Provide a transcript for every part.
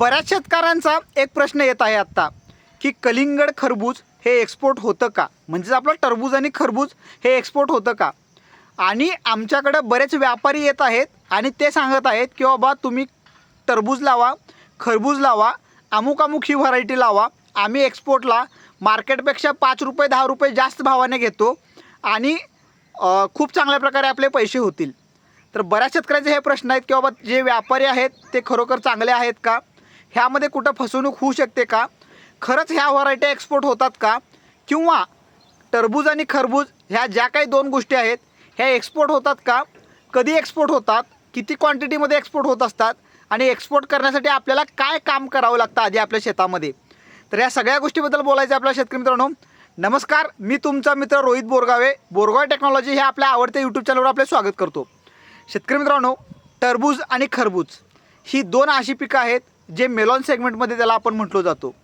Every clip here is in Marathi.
बऱ्याच शेतकऱ्यांचा एक प्रश्न येत आहे आत्ता की कलिंगड खरबूज हे एक्सपोर्ट होतं का? म्हणजेच आपलं टरबूज आणि खरबूज हे एक्सपोर्ट होतं का? आणि आमच्याकडं बरेच व्यापारी येत आहेत आणि ते सांगत आहेत की बाबा तुम्ही टरबूज लावा खरबूज लावा अमुक अमुक ही व्हरायटी लावा. आम्ही एक्सपोर्टला मार्केटपेक्षा पाच रुपये दहा रुपये जास्त भावाने घेतो आणि खूप चांगल्या प्रकारे आपले पैसे होतील. तर बऱ्याच शेतकऱ्यांचे हे प्रश्न आहेत की बाबा जे व्यापारी आहेत ते खरोखर चांगले आहेत का? ह्यामध्ये कुठं फसवणूक होऊ शकते का? खरंच ह्या व्हरायटी एक्सपोर्ट होतात का? किंवा टरबूज आणि खरबूज ह्या ज्या काही दोन गोष्टी आहेत ह्या एक्सपोर्ट होतात का? कधी एक्सपोर्ट होतात? किती क्वांटिटीमध्ये एक्सपोर्ट होत असतात? आणि एक्सपोर्ट करण्यासाठी आपल्याला काय काम करावं लागतं आधी आपल्या शेतामध्ये? तर या सगळ्या गोष्टीबद्दल बोलायचं आहे आपल्या शेतकरी मित्रांनो. नमस्कार मी तुमचा मित्र रोहित बोरगावे. बोरगाव टेक्नॉलॉजी हे आपल्या आवडत्या यूट्यूब चॅनलवर आपले स्वागत करतो. शेतकरी मित्रांनो टरबूज आणि खरबूज ही दोन अशी पिकं आहेत जे मेलॉन सेगमेंटमध्ये त्याला आपण म्हटलो जातो.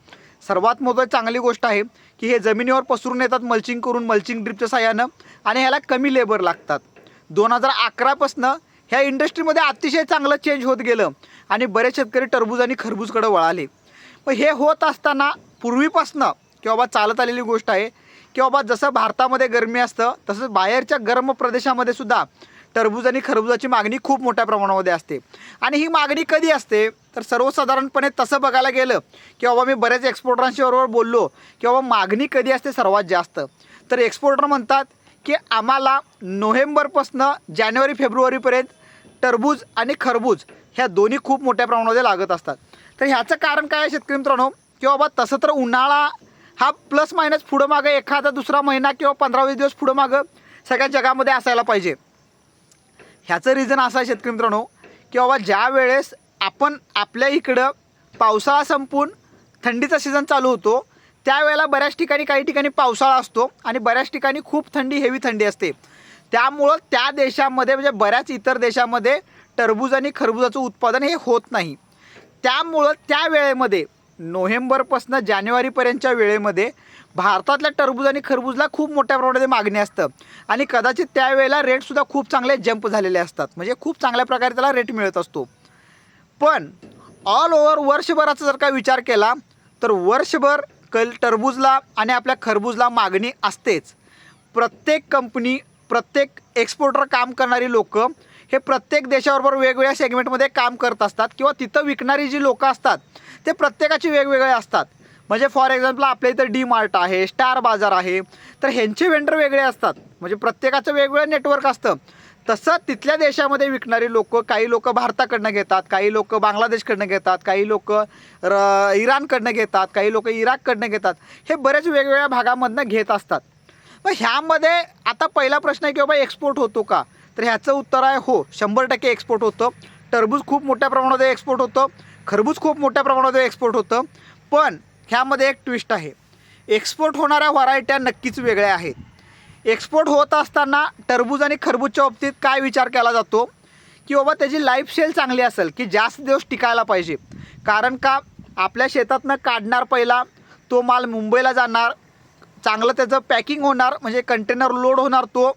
सर्वात मोठं चांगली गोष्ट आहे की हे जमिनीवर पसरून येतात मल्चिंग करून मल्चिंग ड्रिपच्या साह्यानं आणि ह्याला कमी लेबर लागतात. दोन हजार अकरापासनं ह्या इंडस्ट्रीमध्ये अतिशय चांगलं चेंज होत गेलं आणि बरेच शेतकरी टरबूज आणि खरबूजकडे वळाले. पण हे होत असताना पूर्वीपासनं की बाबा चालत आलेली गोष्ट आहे की बाबा जसं भारतामध्ये गरमी असतं तसंच बाहेरच्या गरम प्रदेशामध्ये सुद्धा टरबूज आणि खरबुजाची मागणी खूप मोठ्या प्रमाणामध्ये असते. आणि ही मागणी कधी असते? तर सर्वसाधारणपणे तसं बघायला गेलं की बाबा मी बऱ्याच एक्सपोर्टरांशी बरोबर बोललो की बाबा मागणी कधी असते? सर्वात जास्त. तर एक्सपोर्टर म्हणतात की आम्हाला नोव्हेंबरपासनं जानेवारी फेब्रुवारीपर्यंत टरबूज आणि खरबूज ह्या दोन्ही खूप मोठ्या प्रमाणामध्ये लागत असतात. तर ह्याचं कारण काय आहे शेतकरी मित्रांनो? की बाबा तसं तर उन्हाळा हा प्लस मायनस पुढं मागं एखादा दुसरा महिना किंवा पंधरा वीस दिवस पुढं मागं सगळ्या जगामध्ये असायला पाहिजे. ह्याचं रिझन असं आहे शेतकरी मित्रांनो की बाबा ज्या वेळेस आपण आपल्या इकडं पावसाळा संपून थंडीचा सीझन चालू होतो त्यावेळेला बऱ्याच ठिकाणी काही ठिकाणी पावसाळा असतो आणि बऱ्याच ठिकाणी खूप थंडी हेवी थंडी असते. त्यामुळं त्या देशामध्ये म्हणजे बऱ्याच इतर देशामध्ये टरबूज आणि खरबुजाचं उत्पादन हे होत नाही. त्यामुळं त्या वेळेमध्ये नोव्हेंबरपासून जानेवारीपर्यंतच्या वेळेमध्ये भारतातल्या टरबूज आणि खरबूजला खूप मोठ्या प्रमाणामध्ये मागणी असतं. आणि कदाचित त्यावेळेला रेटसुद्धा खूप चांगले जंप झालेले असतात. म्हणजे खूप चांगल्या प्रकारे त्याला रेट मिळत असतो. पण ऑल ओव्हर वर्षभराचा जर का विचार केला तर वर्षभर कल टरबूजला आणि आपल्या खरबूजला मागणी असतेच. प्रत्येक कंपनी प्रत्येक एक्सपोर्टर काम करणारी लोक हे प्रत्येक देशाबरोबर वेगवेगळ्या सेगमेंटमध्ये काम करत असतात किंवा तिथं विकणारी जी लोकं असतात ते प्रत्येकाची वेगवेगळे असतात. म्हणजे फॉर एक्झाम्पल आपल्या इथं डी मार्ट आहे स्टार बाजार आहे तर ह्यांचे वेंडर वेगळे असतात. म्हणजे प्रत्येकाचं वेगवेगळं नेटवर्क असतं. तसं तिथल्या देशामध्ये विकणारी लोक काही लोक भारताकडनं घेतात काही लोक बांगलादेशकडनं घेतात काही लोक र इराणकडनं घेतात काही लोक इराककडनं घेतात. हे बरेच वेगवेगळ्या भागामधनं घेत असतात. मग ह्यामध्ये आता पहिला प्रश्न आहे की बाबा एक्सपोर्ट होतो का? तर ह्याचं उत्तर आहे हो शंभर टक्के एक्सपोर्ट होतं. टरबूज खूप मोठ्या प्रमाणामध्ये एक्सपोर्ट होतं. खरबूज खूप मोठ्या प्रमाणामध्ये एक्सपोर्ट होतं. पण ह्यामध्ये एक ट्विस्ट आहे. एक्सपोर्ट होणाऱ्या व्हरायट्या नक्कीच वेगळ्या आहेत. एक्सपोर्ट होत असताना टरबूज आणि खरबूजच्या बाबतीत काय विचार केला जातो? की बाबा त्याची लाईफ सेल चांगली असेल की जास्त दिवस टिकायला पाहिजे? कारण का आपल्या शेतातनं काढणार पहिला तो माल मुंबईला जाणार चांगलं त्याचं पॅकिंग होणार म्हणजे कंटेनर लोड होणार तो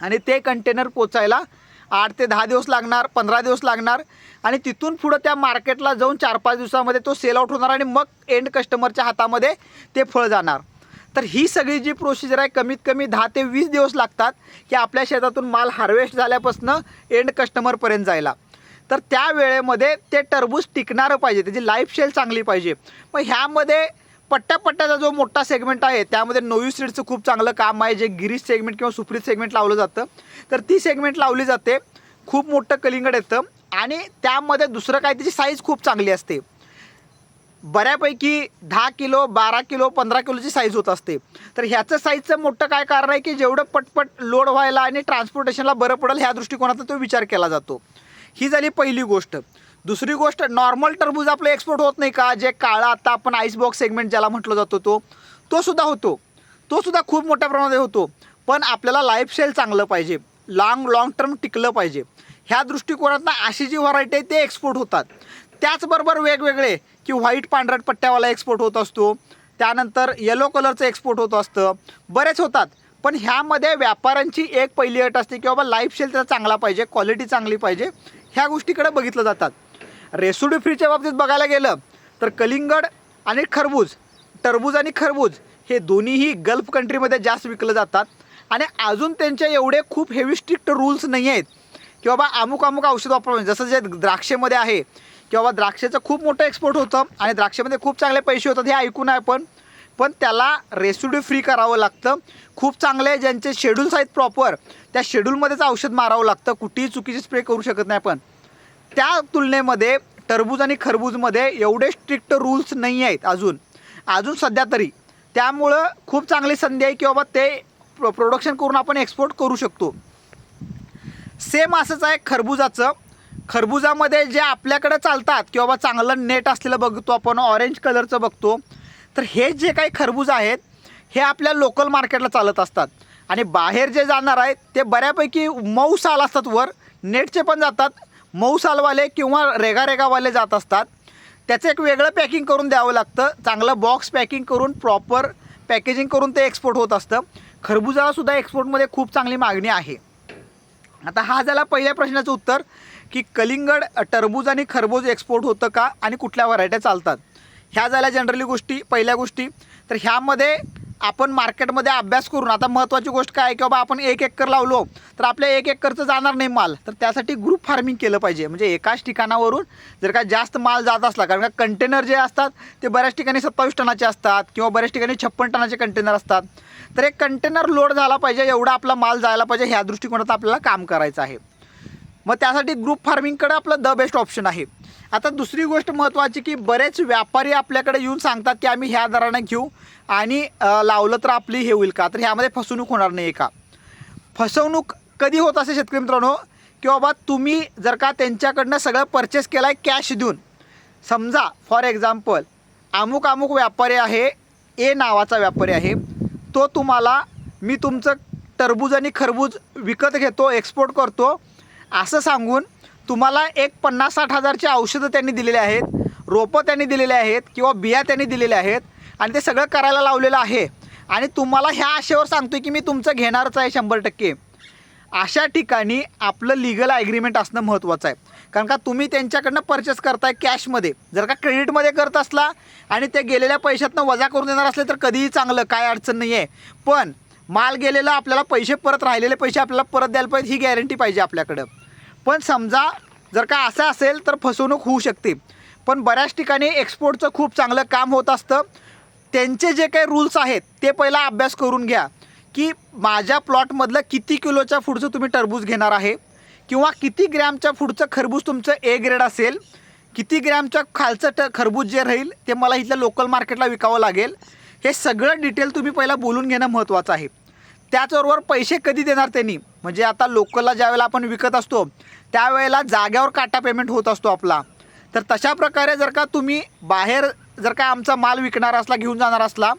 आणि ते कंटेनर पोचायला आठ ते दहा दिवस लागणार पंधरा दिवस लागणार. आणि तिथून पुढं त्या मार्केटला जाऊन चार पाच दिवसामध्ये तो सेल आउट होणार आणि मग एंड कस्टमरच्या हातामध्ये ते फळ जाणार. तर ही सगळी जी प्रोसिजर आहे कमीत कमी दहा ते वीस दिवस लागतात की आपल्या शेतातून माल हार्वेस्ट झाल्यापासून एंड कस्टमरपर्यंत जायला. तर त्या वेळेमध्ये ते टरबूज टिकणारं पाहिजे त्याची लाईफ शेल चांगली पाहिजे. मग ह्यामध्ये पट्ट्या पट्ट्याचा जो मोठा सेगमेंट आहे त्यामध्ये नोयू सीडचं खूप चांगलं काम आहे जे गिरीश सेगमेंट किंवा सुप्रीत सेगमेंट लावलं जातं. तर ती सेगमेंट लावली जाते खूप मोठं कलिंगड येतं आणि त्यामध्ये दुसरं काय त्याची साईज खूप चांगली असते. बऱ्यापैकी दहा किलो बारा किलो पंधरा किलोची साईज होत असते. तर ह्याचं साईजचं मोठं काय कारण आहे की जेवढं पटपट लोड व्हायला आणि ट्रान्सपोर्टेशनला बरं पडेल ह्या दृष्टिकोनातून तो विचार केला जातो. ही झाली पहिली गोष्ट. दुसरी गोष्ट नॉर्मल टरबूज आपलं एक्सपोर्ट होत नाही का? जे काळा आता आपण आईस बॉक्स सेगमेंट ज्याला म्हटलं जातो तो तो सुद्धा होतो. तो सुद्धा खूप मोठ्या प्रमाणात होतो. पण आपल्याला लाईफस्टाईल चांगलं पाहिजे. लाँग लाँग टर्म टिकलं पाहिजे. ह्या दृष्टिकोनातनं अशी जी व्हरायटी आहे ते एक्सपोर्ट होतात. त्याचबरोबर वेगवेगळे की व्हाईट पांढरट पट्ट्यावाला एक्सपोर्ट होत असतो. त्यानंतर येलो कलरचं एक्सपोर्ट होत असतं. बरेच होतात. पण ह्यामध्ये व्यापाऱ्यांची एक पहिली अट असते की बाबा लाईफस्टाईल त्याचा चांगला पाहिजे क्वालिटी चांगली पाहिजे. ह्या गोष्टीकडे बघितलं जातात. रेसिड्यू फ्रीच्या बाबतीत बघायला गेलं तर कलिंगड आणि खरबूज टरबूज आणि खरबूज हे दोन्हीही गल्फ कंट्रीमध्ये जास्त विकलं जातात. आणि अजून त्यांच्या एवढे खूप हेवी स्ट्रिक्ट रूल्स नाही आहेत की बाबा अमुक अमुक औषध वापरून जसं जे द्राक्षेमध्ये आहे की बाबा द्राक्षेचं खूप मोठं एक्सपोर्ट होतं आणि द्राक्षेमध्ये खूप चांगले पैसे होतात हे ऐकून आहे पण पण त्याला रेसिड्यू फ्री करावं लागतं. खूप चांगले ज्यांचे शेड्यूल्स आहेत प्रॉपर त्या शेड्यूलमध्येच औषध मारावं लागतं. कुठेही चुकीची स्प्रे करू शकत नाही आपण. त्या तुलनेमध्ये टरबूज आणि खरबूजमध्ये एवढे स्ट्रिक्ट रूल्स नाही आहेत अजून. अजून सध्या तरी. त्यामुळं खूप चांगली संधी आहे की बाबा ते प्रो प्रोडक्शन करून आपण एक्सपोर्ट करू शकतो. सेम असंच आहे खरबुजाचं. खरबुजामध्ये जे आपल्याकडे चालतात की बाबा चांगलं नेट असलेलं बघतो आपण ऑरेंज कलरचं बघतो तर हे जे काही खरबूज आहेत हे आपल्या लोकल मार्केटला चालत असतात. आणि बाहेर जे जाणार आहेत ते बऱ्यापैकी मऊ साल असतात वर नेटचे पण जातात मऊ सालवाले किंवा रेगा रेगावाले जात असतात. त्याचं एक वेगळं पॅकिंग करून द्यावं लागतं. चांगलं बॉक्स पॅकिंग करून प्रॉपर पॅकेजिंग करून ते एक्सपोर्ट होत असतं. खरबुजालासुद्धा एक्सपोर्टमध्ये खूप चांगली मागणी आहे. आता हा झाला पहिल्या प्रश्नाचं उत्तर की कलिंगड टरबूज आणि खरबूज एक्सपोर्ट होतं का आणि कुठल्या व्हरायट्या चालतात? ह्या झाल्या जनरली गोष्टी पहिल्या गोष्टी. तर ह्यामध्ये आपण मार्केटमध्ये अभ्यास करून आता महत्त्वाची गोष्ट काय की बाबा आपण एक एकर लावलो तर आपल्या एक एकरचं जाणार नाही माल. तर त्यासाठी ग्रुप फार्मिंग केलं पाहिजे. म्हणजे एकाच ठिकाणावरून जर का जास्त माल जात असला कारण का कंटेनर जे असतात ते बऱ्याच ठिकाणी सत्तावीस टनाचे असतात किंवा बऱ्याच ठिकाणी छप्पन टनाचे कंटेनर असतात. तर एक कंटेनर लोड झाला पाहिजे एवढा आपला माल जायला पाहिजे ह्या दृष्टिकोनात आपल्याला काम करायचं आहे. मग त्यासाठी ग्रुप फार्मिंगकडे आपलं द बेस्ट ऑप्शन आहे. आता दुसरी गोष्ट महत्त्वाची की बरेच व्यापारी आपल्याकडे येऊन सांगतात की आम्ही ह्या दराने घेऊ आणि लावलं तर आपली हे होईल का? तर ह्यामध्ये फसवणूक होणार नाही का? फसवणूक कधी होत असे शेतकरी मित्रांनो? की बाबा तुम्ही जर का त्यांच्याकडनं सगळं परचेस केलं आहे कॅश देऊन. समजा फॉर एक्झाम्पल अमुक अमुक व्यापारी आहे ए नावाचा व्यापारी आहे. तो तुम्हाला मी तुमचं टरबूज आणि खरबूज विकत घेतो एक्सपोर्ट करतो. असं सांगून तुम्हाला एक पन्नास साठ हजारची औषधं त्यांनी दिलेली आहेत रोपं त्यांनी दिलेले आहेत किंवा बिया त्यांनी दिलेल्या आहेत आणि ते सगळं करायला लावलेलं आहे. आणि तुम्हाला ह्या आशेवर सांगतोय की मी तुमचं घेणारच आहे शंभर टक्के. अशा ठिकाणी आपलं लिगल ॲग्रीमेंट असणं महत्त्वाचं आहे. कारण का तुम्ही त्यांच्याकडनं परचेस करताय कॅशमध्ये जर का क्रेडिटमध्ये करत असला आणि ते गेलेल्या पैशातनं वजा करून देणार असले तर कधीही चांगलं काय अडचण नाही आहे पण माल गेलेला आपल्याला पैसे परत राहिलेले पैसे आपल्याला परत द्यायला पाहिजे ही गॅरंटी पाहिजे आपल्याकडं. पण समजा जर का असं असेल तर फसवणूक होऊ शकते. पण बऱ्याच ठिकाणी एक्सपोर्टचं खूप चांगलं काम होत असतं. त्यांचे जे काही रूल्स आहेत ते पहिला अभ्यास करून घ्या. की माझ्या प्लॉटमधलं किती किलोच्या पुढचं तुम्ही टरबूज घेणार आहे? किंवा किती ग्रॅमच्या पुढचं खरबूज तुमचं ए ग्रेड असेल? किती ग्रॅमच्या खालचं ट खरबूज जे राहील ते मला इथल्या लोकल मार्केटला विकावं लागेल? हे सगळं डिटेल तुम्ही पहिला बोलून घेणं महत्त्वाचं आहे. त्याचबरोबर पैसे कधी देणार त्यांनी? म्हणजे आता लोकलला ज्यावेळेला आपण विकत असतो त्यावेळेला जाग्यावर काटा पेमेंट होत असतो आपला. तर तशा प्रकारे जर का तुम्ही बाहेर जर का आमचा माल विकणार असला घेऊन जाणार असला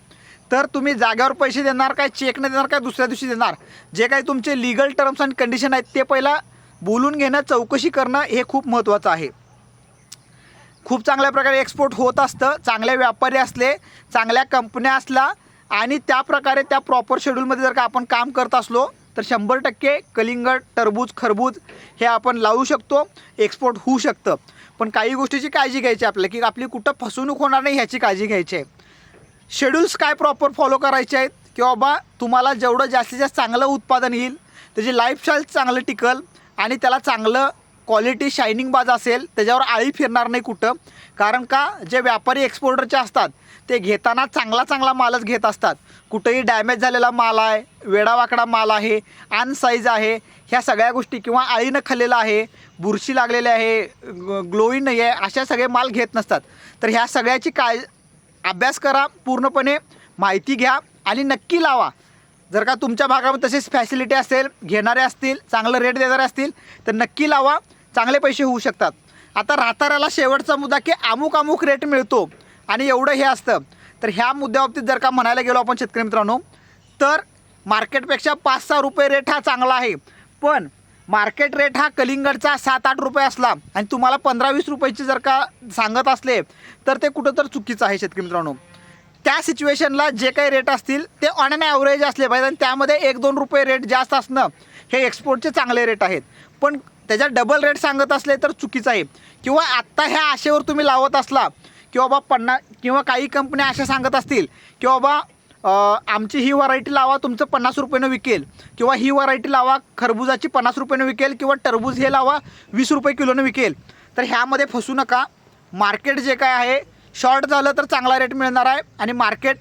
तर तुम्ही जाग्यावर पैसे देणार काय चेकने देणार काय दुसऱ्या दिवशी देणार? जे काही तुमचे लिगल टर्म्स अँड कंडिशन आहेत ते पहिला बोलून घेणं चौकशी करणं हे खूप महत्त्वाचं आहे. खूप चांगल्या प्रकारे एक्सपोर्ट होत असतं चांगले व्यापारी असले चांगल्या कंपन्या असला आणि त्या प्रकारे त्या प्रॉपर शेड्यूलमध्ये जर का आपण काम करत असलो तर शंभर टक्के कलिंगड टरबूज खरबूज हे आपण लावू शकतो एक्सपोर्ट होऊ शकतं. पण काही गोष्टीची काळजी घ्यायची आपल्याला की आपली कुठं फसवणूक होणार नाही ह्याची काळजी घ्यायची आहे. शेड्यूल्स काय प्रॉपर फॉलो करायचे आहेत की बाबा तुम्हाला जेवढं जास्तीत जास्त चांगलं उत्पादन येईल त्याची लाईफस्टाईल चांगलं टिकल आणि त्याला चांगलं क्वालिटी शायनिंग बाज असेल त्याच्यावर आळी फिरणार नाही कुठं. कारण का जे व्यापारी एक्सपोर्टरचे असतात ते घेताना चांगला चांगला मालच घेत असतात. कुठंही डॅमेज झालेला माल आहे वेडावाकडा माल आहे अनसाईज आहे ह्या सगळ्या गोष्टी किंवा आळीनं खाल्लेलं आहे बुरशी लागलेली आहे ग्लोई नाही आहे अशा सगळे माल घेत नसतात. तर ह्या सगळ्याची काय अभ्यास करा पूर्णपणे माहिती घ्या आणि नक्की लावा. जर का तुमच्या भागामध्ये तसेच फॅसिलिटी असेल घेणारे असतील चांगलं रेट देणारे असतील तर नक्की लावा. चांगले पैसे होऊ शकतात. आता राहताऱ्याला शेवटचा मुद्दा की अमुक अमुक रेट मिळतो आणि एवढं हे असतं. तर ह्या मुद्द्याबाबतीत जर का म्हणायला गेलो आपण शेतकरी मित्रांनो तर मार्केटपेक्षा पाच सहा रुपये रेट हा चांगला आहे. पण मार्केट रेट हा कलिंगडचा सात आठ रुपये असला आणि तुम्हाला पंधरा वीस रुपयाची जर का सांगत असले तर ते कुठं तर चुकीचं आहे शेतकरी मित्रांनो. त्या सिच्युएशनला जे काही रेट असतील ते ऑन अँड ॲव्हरेज असले पाहिजे आणि त्यामध्ये एक दोन रुपये रेट जास्त असणं हे एक्सपोर्टचे चांगले रेट आहेत. पण त्याच्या डबल रेट सांगत असले तर चुकीचं आहे. किंवा आत्ता ह्या आशेवर तुम्ही लावत असला की बाबा पन्नास किंवा काही कंपन्या अशा सांगत असतील की बाबा आमची ही व्हरायटी लावा तुमचं पन्नास रुपयानं विकेल. किंवा ही व्हरायटी लावा खरबुजाची पन्नास रुपयानं विकेल किंवा टरबूज हे लावा वीस रुपये किलोनं विकेल. तर ह्यामध्ये फसू नका. मार्केट जे काय आहे शॉर्ट झालं तर चांगला रेट मिळणार आहे आणि मार्केट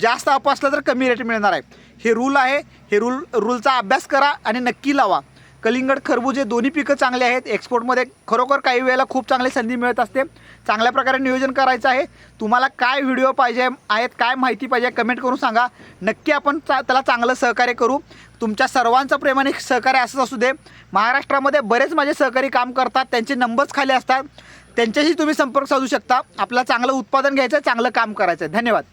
जास्त अप असलं तर कमी रेट मिळणार आहे. हे रूल आहे. हे रूल रूलचा अभ्यास करा आणि नक्की लावा. कलिंगड खरबूज हे दोन्ही पिकं चांगले आहेत. एक्सपोर्टमध्ये खरोखर काही वेळेला खूप चांगली संधी मिळत असते. चांगल्या प्रकारे नियोजन करायचं आहे. तुम्हाला काय व्हिडिओ पाहिजे आहेत काय माहिती पाहिजे कमेंट करून सांगा. नक्की आपण चा त्याला चांगलं सहकार्य करू. तुमच्या सर्वांचं प्रेमाने सहकार्य असंच असू दे. महाराष्ट्रामध्ये बरेच माझे सहकारी काम करतात. त्यांचे नंबर्स खाली असतात. त्यांच्याशी तुम्ही संपर्क साधू शकता. आपल्याला चांगलं उत्पादन घ्यायचं आहे चांगलं काम करायचं. आहे धन्यवाद.